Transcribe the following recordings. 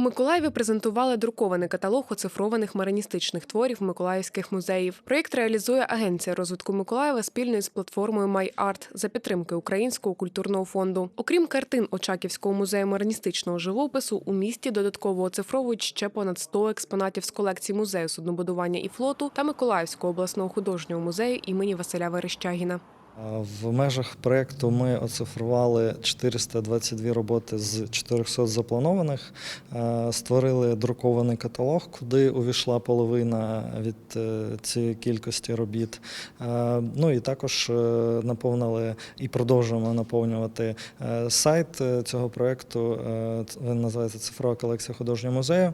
Миколаєві презентували друкований каталог оцифрованих мариністичних творів миколаївських музеїв. Проєкт реалізує Агенція розвитку Миколаєва спільно з платформою MyArt за підтримки Українського культурного фонду. Окрім картин Очаківського музею мариністичного живопису, у місті додатково оцифровують ще понад 100 експонатів з колекції музею суднобудування і флоту та Миколаївського обласного художнього музею імені Василя Верещагіна. В межах проєкту ми оцифрували 422 роботи з 400 запланованих, Е, створили друкований каталог, куди увійшла половина від е, цієї кількості робіт. Е, Ну і також наповнили і продовжуємо наповнювати сайт цього проєкту. Е, Він називається Цифрова колекція художнього музею.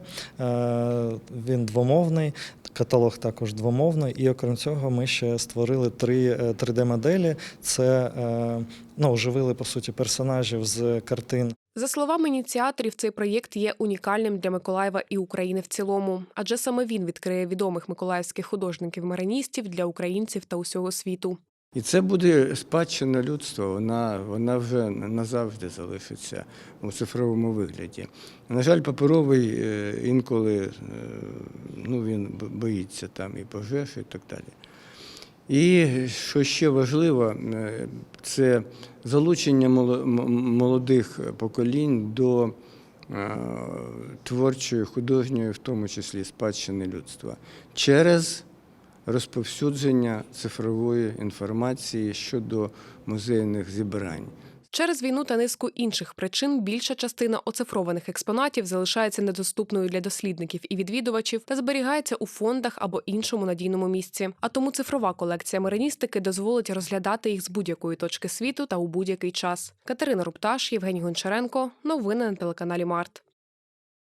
Він двомовний. Каталог також двомовний, і окрім цього, ми ще створили три 3D-моделі. Це е, ну, оживили по суті персонажів з картин За словами ініціаторів, цей проєкт є унікальним для Миколаєва і України в цілому, адже саме він відкриє відомих миколаївських художників-мариністів для українців та усього світу. І це буде спадщина людства, вона, вона вже назавжди залишиться у цифровому вигляді. На жаль, паперовий е, інколи е, ну, він боїться там і пожеж, і так далі. І що ще важливо, е, це залучення молодих поколінь до е, творчої, художньої, в тому числі спадщини людства, через розповсюдження цифрової інформації щодо музейних зібрань. Через війну та низку інших причин більша частина оцифрованих експонатів залишається недоступною для дослідників і відвідувачів та зберігається у фондах або іншому надійному місці. А тому цифрова колекція мариністики дозволить розглядати їх з будь-якої точки світу та у будь-який час. Катерина Рупташ, Євгеній Гончаренко. Новини на телеканалі Март.